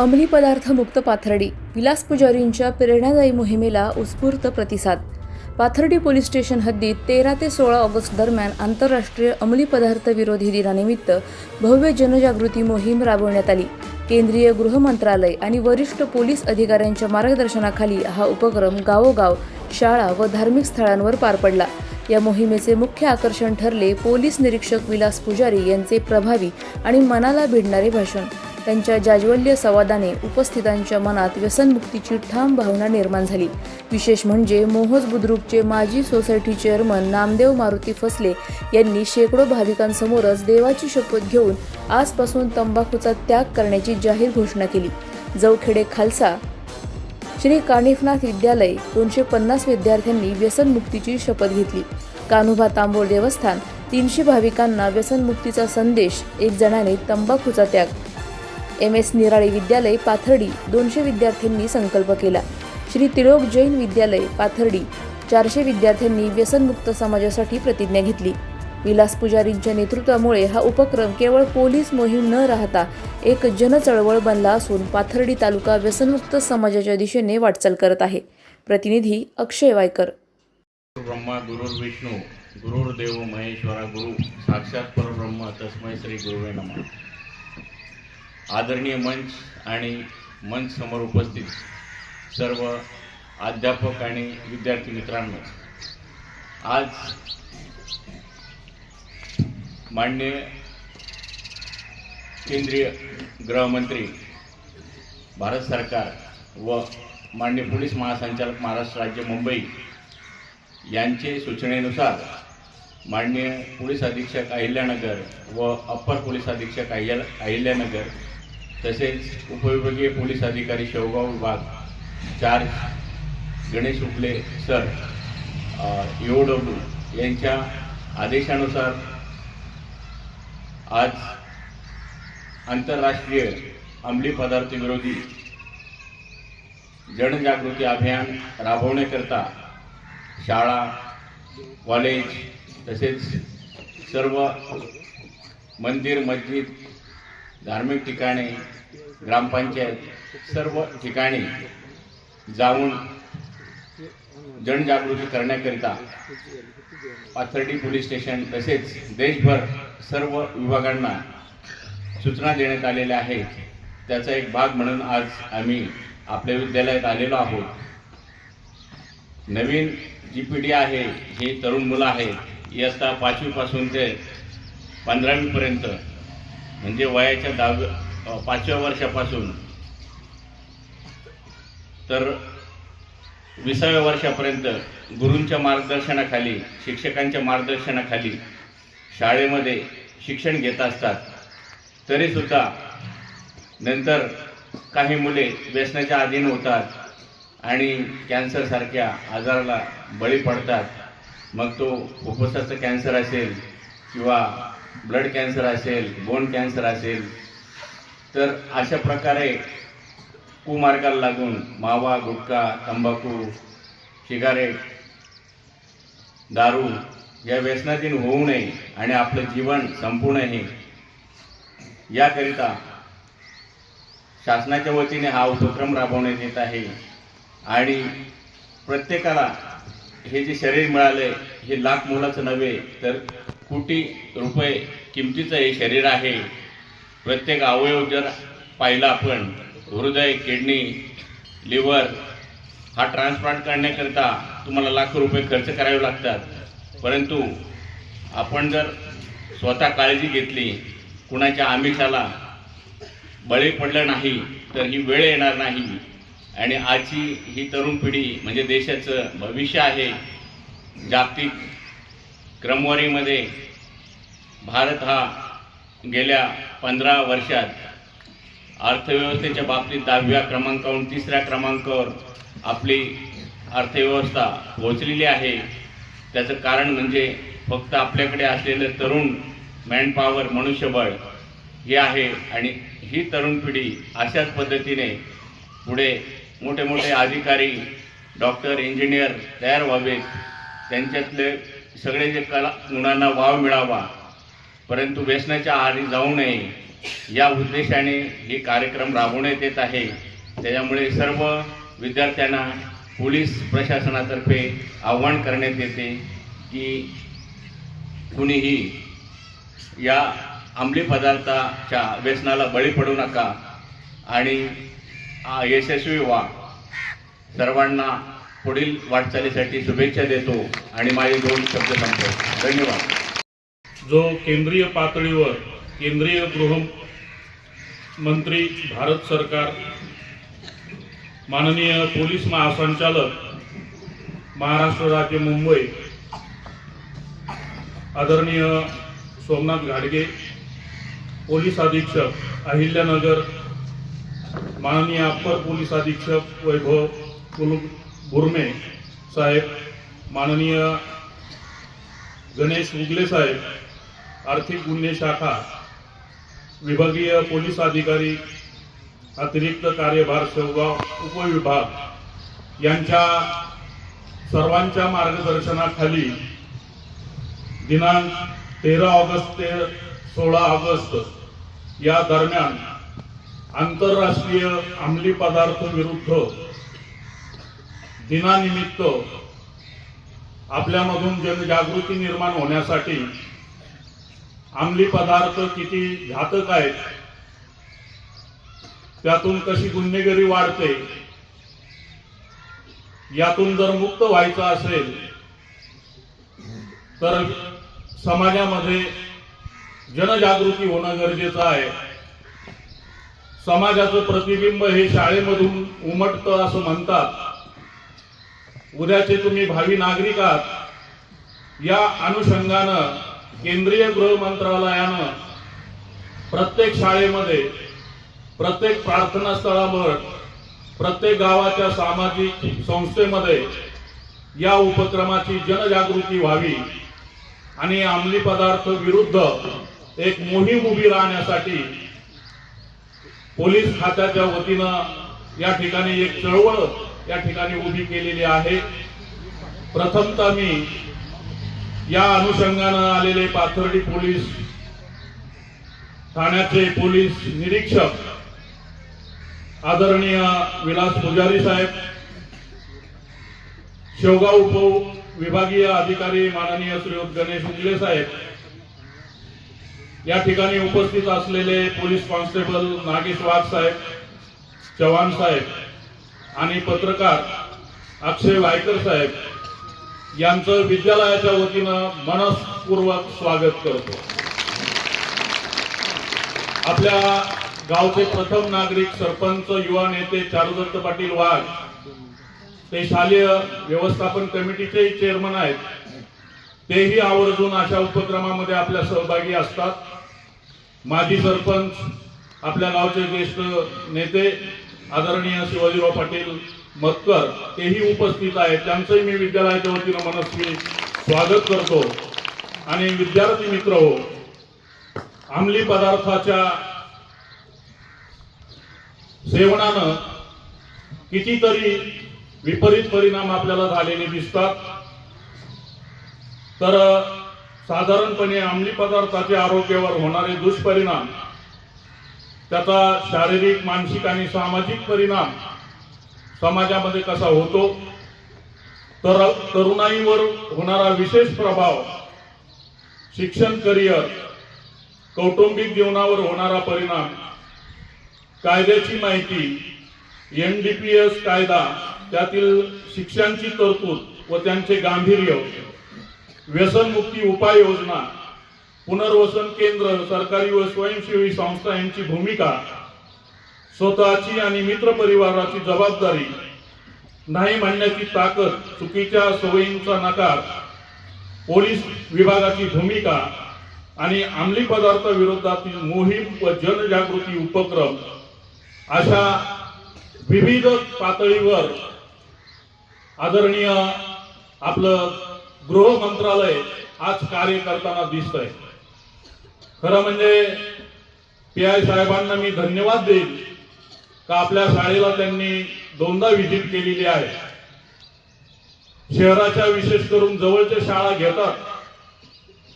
अंमली पदार्थ मुक्त पाथर्डी विलास पुजारींच्या प्रेरणादायी मोहिमेला उत्स्फूर्त प्रतिसाद. पाथर्डी पोलीस स्टेशन हद्दीत तेरा ते सोळा ऑगस्ट दरम्यान आंतरराष्ट्रीय अंमली पदार्थ विरोधी दिनानिमित्त भव्य जनजागृती मोहीम राबवण्यात आली. केंद्रीय गृह मंत्रालय आणि वरिष्ठ पोलीस अधिकाऱ्यांच्या मार्गदर्शनाखाली हा उपक्रम गावोगाव शाळा व धार्मिक स्थळांवर पार पडला. या मोहिमेचे मुख्य आकर्षण ठरले पोलीस निरीक्षक विलास पुजारी यांचे प्रभावी आणि मनाला भिडणारे भाषण. त्यांच्या जाज्वल्य संवादाने उपस्थितांच्या मनात व्यसनमुक्तीची ठाम भावना निर्माण झाली. विशेष म्हणजे मोहोज बुद्रुकचे माजी सोसायटी चेअरमन नामदेव मारुती फसले यांनी शेकडो भाविकांसमोरच देवाची शपथ घेऊन आजपासून तंबाखूचा त्याग करण्याची जाहीर घोषणा केली. जवखेडे खालसा श्री कानिफनाथ विद्यालय दोनशे पन्नास विद्यार्थ्यांनी व्यसनमुक्तीची शपथ घेतली. कान्होबा तांबोळ देवस्थान तीनशे भाविकांना व्यसनमुक्तीचा संदेश एक जणाने तंबाखूचा त्याग. एम एस निराळी विद्यालय पाथर्डी दोनशे विद्यार्थ्यांनी संकल्प केला. श्री तिळोक जैन विद्यालय पाथर्डी चारशे विद्यार्थ्यांनी व्यसनमुक्त समाजासाठी प्रतिज्ञा घेतली. विलास पुजारींच्या नेतृत्वामुळे हा उपक्रम केवळ पोलीस मोहीम न राहता एक जनचळवळ बनला असून पाथर्डी तालुका व्यसनमुक्त समाजाच्या दिशेने वाटचाल करत आहे. प्रतिनिधी अक्षय वायकर. ब्रह्मा गुरुर विष्णू गुरुर्देव महेश्वरा गुरु साक्षात परब्रह्म तस्मय श्री गुरुवे नमः. आदरणीय मंच आणि मंच समोर उपस्थित सर्व अध्यापक आणि विद्यार्थी मित्रांनो आज माननीय केंद्रीय गृहमंत्री भारत सरकार व माननीय पोलीस महासंचालक महाराष्ट्र राज्य मुंबई यांचे सूचनेनुसार माननीय पोलीस अधीक्षक अहिल्यानगर व अप्पर पोलीस अधीक्षक अहिल्या अहिल्यानगर तसेच उपविभागीय पोलीस अधिकारी शेवगाव विभाग चार्ज गणेश उपले सर ओ डब्ल्यू यांच्या आदेशानुसार आज आंतरराष्ट्रीय अंमली पदार्थ विरोधी जनजागृती अभियान राबवण्याकरता शाळा कॉलेज तसेच सर्व मंदिर मस्जिद धार्मिक ठिकाणे ग्रामपंचायत सर्व ठिकाणी जाऊन जनजागृती करण्याकरिता पाथर्डी पोलीस स्टेशन तसेच देशभर सर्व विभागांना सूचना देण्यात आलेल्या आहेत. त्याचा एक भाग म्हणून आज आम्ही आपल्या विद्यालयात आलेलो आहोत. नवीन जी पिढी आहे हे तरुण मुलं आहेत इयत्ता पाचवीपासून ते पंधरावीपर्यंत म्हणजे वयाच्या दहाव्या पाचव्या वर्षापासून. तर विसाव्या वर्षापर्यंत गुरूंच्या मार्गदर्शनाखाली शिक्षकांच्या मार्गदर्शनाखाली शाळेमध्ये शिक्षण घेत असतात. तरीसुद्धा नंतर काही मुले व्यसनाच्या अधीन होतात आणि कॅन्सरसारख्या आजाराला बळी पडतात. मग तो फुफ्फुसाचं कॅन्सर असेल किंवा ब्लड कॅन्सर असेल बोन कॅन्सर असेल तर अशा प्रकारे कुमार्गाला लागून मावा गुटखा तंबाखू सिगारेट दारू या व्यसनाधीन होऊ नये आणि आपलं जीवन संपू नये याकरिता शासनाच्या वतीने हा उपक्रम राबवण्यात येत आहे आणि प्रत्येकाला हे जे शरीर मिळाले हे लाख मुलाचं नव्हे तर कोटी रुपये किमतीचं हे शरीर आहे. प्रत्येक अवयव जर पाहिला आपण हृदय किडनी लिव्हर हा ट्रान्सप्लांट करण्याकरिता तुम्हाला लाखो रुपये खर्च करावे लागतात. परंतु आपण जर स्वतः काळजी घेतली कुणाच्या आमिषाला बळी पडलं नाही तर ही वेळ येणार नाही. आणि आजची ही तरुण पिढी म्हणजे देशाचं भविष्य आहे जागतिक क्रमवारीमध्ये भारत हा गेल्या पंधरा वर्षात अर्थव्यवस्थेच्या बाबतीत दहाव्या क्रमांकावरून तिसऱ्या क्रमांकावर आपली अर्थव्यवस्था पोहोचलेली आहे. त्याचं कारण म्हणजे फक्त आपल्याकडे असलेलं तरुण मॅनपॉवर मनुष्यबळ हे आहे आणि ही तरुण पिढी अशाच पद्धतीने पुढे मोठे मोठे अधिकारी डॉक्टर इंजिनियर तयार व्हावेत. त्यांच्यातले सगळे जे कला गुणांना वाव मिळावा परंतु व्यसनाच्या आहारी जाऊ नये या उद्देशाने हे कार्यक्रम राबवण्यात येत आहे. त्याच्यामुळे सर्व विद्यार्थ्यांना पोलीस प्रशासनातर्फे आव्हान करण्यात येते की कुणीही या अंमली पदार्थाच्या व्यसनाला बळी पडू नका आणि यशस्वी व्हा. सर्वांना पुढील वाटचालीसाठी शुभेच्छा देतो आणि माझे दोन शब्द सांगतो धन्यवाद. जो केंद्रीय पातळीवर केंद्रीय गृह मंत्री भारत सरकार माननीय पोलीस महासंचालक महाराष्ट्र राज्य मुंबई आदरणीय सोमनाथ घाडगे पोलीस अधीक्षक अहिल्यानगर माननीय अप्पर पोलीस अधीक्षक वैभव कुल बुर्मे साहेब माननीय गणेश उगले साहेब आर्थिक गुन्हे शाखा विभागीय पोलीस अधिकारी अतिरिक्त कार्यभार शेवगाव उपविभाग यांच्या सर्वांच्या मार्गदर्शनाखाली दिनांक तेरा ऑगस्ट ते सोळा ऑगस्ट या दरम्यान आंतरराष्ट्रीय अंमली पदार्थ विरुद्ध दिनानिमित्त आपल्यामधून जनजागृती निर्माण होण्यासाठी अंमली पदार्थ किती घातक आहेत त्यातून कशी गुन्हेगारी वाढते यातून जर मुक्त व्हायचं असेल तर समाजामध्ये जनजागृती होणं गरजेचं आहे. समाजाचं प्रतिबिंब हे शाळेमधून उमटतं असं म्हणतात. उद्याचे तुम्ही भावी नागरिक आहात. या अनुषंगानं केंद्रीय गृह मंत्रालयानं प्रत्येक शाळेमध्ये प्रत्येक प्रार्थना स्थळावर प्रत्येक गावाच्या सामाजिक संस्थेमध्ये या उपक्रमाची जनजागृती व्हावी आणि अंमली पदार्थ विरुद्ध एक मोहीम उभी राहण्यासाठी पोलीस खात्याच्या वतीनं या ठिकाणी एक चळवळ या ठिकाणी उभी केलेली आहे. प्रथमतः मी या अनुषंगानं आलेले पाथर्डी पोलीस ठाण्याचे पोलीस निरीक्षक आदरणीय विलास पुजारी साहेब शेवगाव उप विभागीय अधिकारी माननीय श्री गणेश उगले साहेब या ठिकाणी उपस्थित असलेले पोलीस कॉन्स्टेबल नागेश वाघ साहेब चव्हाण साहेब आणि पत्रकार अक्षय वायकर साहेब यांचं विद्यालयाच्या वतीनं मनस्पूर्वक स्वागत करतो. आपल्या गावचे प्रथम नागरिक सरपंच युवा नेते चारुदत्त पाटील वाघ ते शालेय व्यवस्थापन कमिटीचे चेअरमन आहेत. तेही आवर्जून अशा उपक्रमामध्ये आपल्या सहभागी असतात. माजी सरपंच आपल्या गावचे ज्येष्ठ नेते आदरणीय शिवाजीराव पाटील मतकर तेही उपस्थित आहेत. त्यांचंही मी विद्यालयाच्या वतीनं मनस्वी स्वागत करतो. आणि विद्यार्थी मित्र हो अंमली पदार्थाच्या सेवनानं कितीतरी विपरीत परिणाम आपल्याला झालेले दिसतात. तर साधारणपणे अंमली पदार्थाचे आरोग्यावर होणारे दुष्परिणाम त्याचा शारीरिक मानसिक आणि सामाजिक परिणाम समाजामध्ये कसा होतो तर तरुणाईवर होणारा विशेष प्रभाव शिक्षण करिअर कौटुंबिक जीवनावर होणारा परिणाम कायद्याची माहिती एन डी पी एस कायदा त्यातील शिक्षांची तरतूद व त्यांचे गांभीर्य व्यसनमुक्ती उपाययोजना पुनर्वसन केंद्र सरकारी व स्वयंसेवी संस्था यांची भूमिका स्वतःची आणि मित्र परिवाराची जबाबदारी नाही म्हणण्याची ताकद चुकीच्या सवयींचा नकार पोलीस विभागाची भूमिका आणि अंमली पदार्थ विरोधातील मोहीम व जनजागृती उपक्रम अशा विविध पातळीवर आदरणीय आपलं गृह मंत्रालय आज कार्य करताना दिसतंय. खरं म्हणजे पी आय साहेबांना मी धन्यवाद देईन का आपल्या शाळेला त्यांनी दोनदा व्हिजिट केलेली आहे. शहराच्या विशेष करून जवळच्या शाळा घेतात.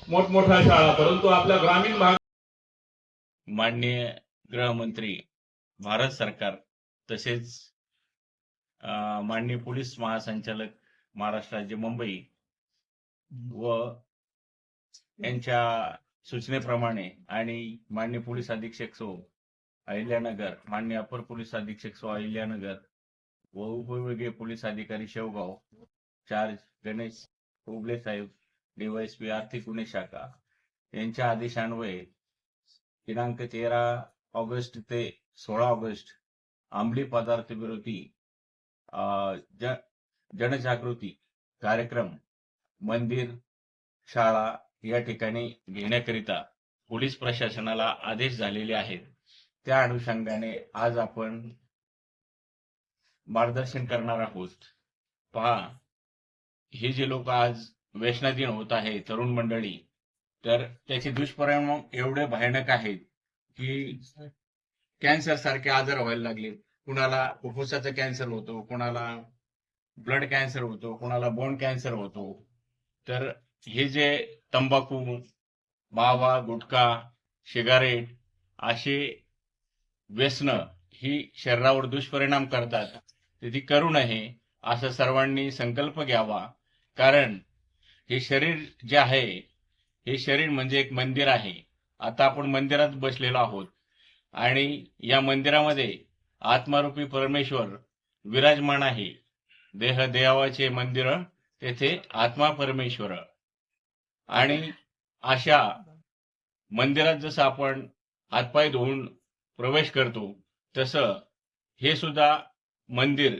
मोठमोठ्या शाळा परंतु आपल्या ग्रामीण भाग माननीय गृहमंत्री भारत सरकार तसेच माननीय पोलीस महासंचालक महाराष्ट्र राज्य मुंबई व यांच्या सूचनेप्रमाणे आणि मान्य पोलीस अधीक्षक सो अहिल्यानगर मान्य अपर पोलीस अधीक्षक सो अहिल्यानगर व उपविभागीय पोलीस अधिकारी शेवगाव चार्ज गणेश उबले साहेब डीवायसपी आर्थिक गुन्हे शाखा यांच्या आदेशान्वये दिनांक तेरा ऑगस्ट ते सोळा ऑगस्ट अंमली पदार्थ विरोधी अ, जनजागृती कार्यक्रम मंदिर शाळा या ठिकाणी घेण्याकरिता पोलीस प्रशासनाला आदेश झालेले आहेत. त्या अनुषंगाने आज आपण मार्गदर्शन करणार आहोत. पहा हे जे लोक आज व्यसनाधीन होत आहे तरुण मंडळी तर त्याचे दुष्परिणाम एवढे भयानक आहेत की कॅन्सर सारखे आजार व्हायला लागले. कुणाला फुफ्फुसाचा कॅन्सर होतो कुणाला ब्लड कॅन्सर होतो कुणाला बोन कॅन्सर होतो. तर हे जे तंबाखू मावा गुटखा सिगारेट असे व्यसन ही शरीरावर दुष्परिणाम करतात ते ती करू नये असं सर्वांनी संकल्प घ्यावा. कारण हे शरीर जे आहे हे शरीर म्हणजे एक मंदिर आहे. आता आपण मंदिरात बसलेलो आहोत. आणि या मंदिरामध्ये आत्मारूपी परमेश्वर विराजमान आहे. देह देवाचे मंदिर तेथे आत्मा परमेश्वर. आणि अशा मंदिरात जसं आपण हातपाय धुवून प्रवेश करतो तसं हे सुद्धा मंदिर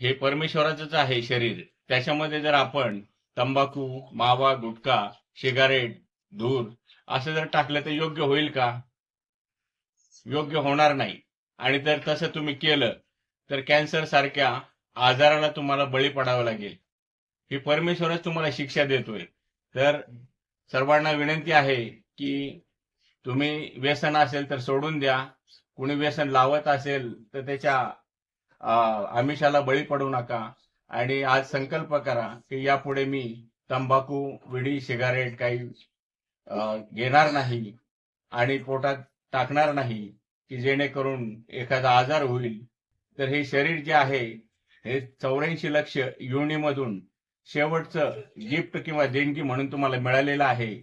हे परमेश्वराचंच आहे शरीर. त्याच्यामध्ये जर आपण तंबाखू मावा गुटखा सिगारेट धूर असं जर टाकलं तर योग्य होईल का? योग्य होणार नाही. आणि जर तसं तुम्ही केलं तर कॅन्सर सारख्या आजाराला तुम्हाला बळी पडावं लागेल. ही परमेश्वरच तुम्हाला शिक्षा देतोय. तर सर्वांना विनंती आहे की तुम्ही व्यसन असेल तर सोडून द्या. कुणी व्यसन लावत असेल तर त्याच्या आमिषाला बळी पडू नका. आणि आज संकल्प करा की यापुढे मी तंबाखू विडी सिगारेट काही घेणार नाही आणि पोटात टाकणार नाही की जेणेकरून एखादा आजार होईल. तर हे शरीर जे आहे हे चौऱ्याऐंशी लक्ष योनीमधून शेवटचं गिफ्ट किंवा देणगी म्हणून तुम्हाला मिळालेलं आहे.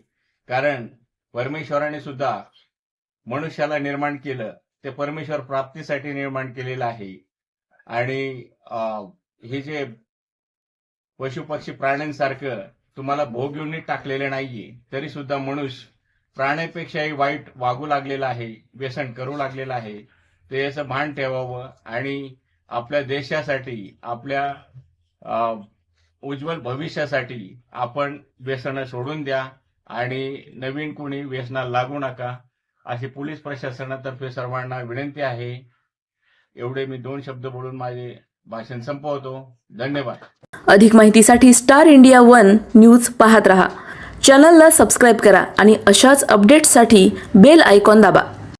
कारण परमेश्वराने सुद्धा मनुष्याला निर्माण केलं ते परमेश्वर प्राप्तीसाठी निर्माण केलेलं आहे. आणि अं, हे जे पशु पक्षी प्राण्यांसारखं तुम्हाला भोग युनिट टाकलेले नाहीये तरी सुद्धा मनुष्य प्राण्यापेक्षाही वाईट वागू लागलेला आहे व्यसन करू लागलेलं आहे. ते याचं भान ठेवावं आणि आपल्या देशासाठी आपल्या अं, उज्ज्वल भविष्यासाठी आपण व्यसनं सोडून द्या आणि नवीन कोणी व्यसनाला लागू नका अशी पोलीस प्रशासनातर्फे सर्वांना विनंती आहे. एवढे मी दोन शब्द बोलून माझे भाषण संपवतो. धन्यवाद. अधिक माहितीसाठी स्टार इंडिया वन न्यूज पाहत रहा. चॅनलला सबस्क्राईब करा आणि अशाच अपडेट्ससाठी बेल आयकॉन दाबा.